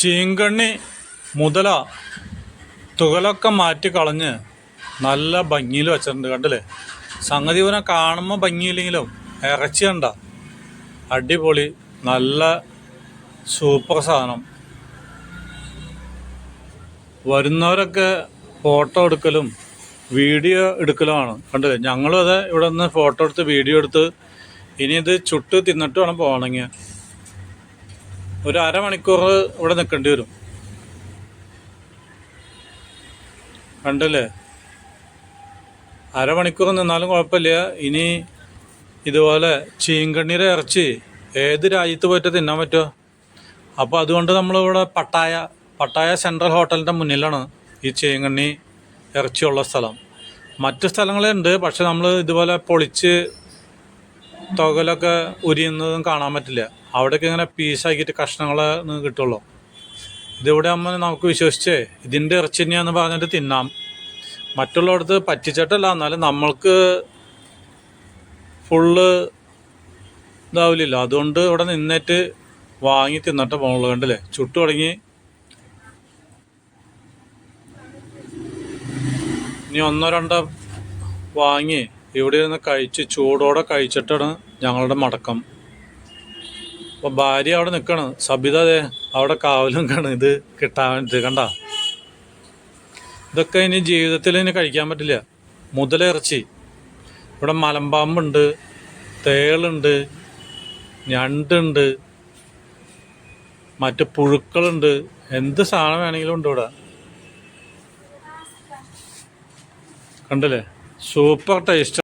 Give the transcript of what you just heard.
ചീങ്കണ്ണി മുതല തുകലൊക്കെ മാറ്റി കളഞ്ഞ് നല്ല ഭംഗിയിൽ വെച്ചിട്ടുണ്ട് കണ്ടില്ലേ? സംഗതി ഇവനെ കാണുമ്പോൾ ഭംഗിയില്ലെങ്കിലും ഇറച്ചി കണ്ട. അടിപൊളി നല്ല സൂപ്പർ സാധനം. വരുന്നവരൊക്കെ ഫോട്ടോ എടുക്കലും വീഡിയോ എടുക്കലുമാണ് കണ്ടില്ലേ? ഞങ്ങളും അത് ഇവിടെ നിന്ന് ഫോട്ടോ എടുത്ത് വീഡിയോ എടുത്ത് ഇനി ഇത് ചുട്ട് തിന്നിട്ട് വേണം പോകണമെങ്കിൽ. ഒരു അരമണിക്കൂർ ഇവിടെ നിൽക്കേണ്ടി വരും. കണ്ടല്ലേ? അരമണിക്കൂർ നിന്നാലും കുഴപ്പമില്ല. ഇനി ഇതുപോലെ ചീങ്കണ്ണീരെ ഇറച്ചി ഏത് രാജ്യത്ത് പോയിട്ട് തിന്നാൻ പറ്റുമോ അപ്പോൾ അതുകൊണ്ട് നമ്മളിവിടെ പട്ടായ പട്ടായ സെൻട്രൽ ഹോട്ടലിന്റെ മുന്നിലാണ് ഈ ചീങ്കണ്ണി ഇറച്ചിയുള്ള സ്ഥലം. മറ്റു സ്ഥലങ്ങളുണ്ട് പക്ഷെ നമ്മൾ ഇതുപോലെ പൊളിച്ച് തുകലൊക്കെ ഉരിയുന്നതും കാണാൻ പറ്റില്ല. അവിടെയൊക്കെ ഇങ്ങനെ പീസാക്കിയിട്ട് കഷ്ണങ്ങൾ കിട്ടുള്ളൂ. ഇതിവിടെ ആകുമ്പോൾ നമുക്ക് വിശ്വസിച്ചേ ഇതിന്റെ ഇറച്ചി തന്നെയാന്ന് പറഞ്ഞിട്ട് തിന്നാം. മറ്റുള്ളടത്ത് പറ്റിച്ചിട്ടല്ല എന്നാലും നമ്മൾക്ക് ഫുള്ള് ഇതാവില്ലല്ലോ. അതുകൊണ്ട് ഇവിടെ നിന്നിട്ട് വാങ്ങി തിന്നിട്ട് പോകുള്ളൂ കണ്ടല്ലേ? ചുട്ടു തുടങ്ങി. ഇനി ഒന്നോ രണ്ടോ വാങ്ങി ഇവിടെ ഇരുന്ന് കഴിച്ച് ചൂടോടെ കഴിച്ചിട്ടാണ് ഞങ്ങളുടെ മടക്കം. അപ്പോൾ ഭാര്യ അവിടെ നിൽക്കണം സബിത അതെ അവിടെ കാവലും നിൽക്കാണ് ഇത് കിട്ടാൻ ഇത് കണ്ട. ഇതൊക്കെ ഇനി ജീവിതത്തിൽ ഇനി കഴിക്കാൻ പറ്റില്ല. മുതലിറച്ചി. ഇവിടെ മലമ്പാമ്പുണ്ട് തേളുണ്ട് ഞണ്ടുണ്ട് മറ്റ് പുഴുക്കളുണ്ട്. എന്ത് സാധനം വേണമെങ്കിലും ഉണ്ട് ഇവിടെ. കണ്ടില്ലേ? Super taste.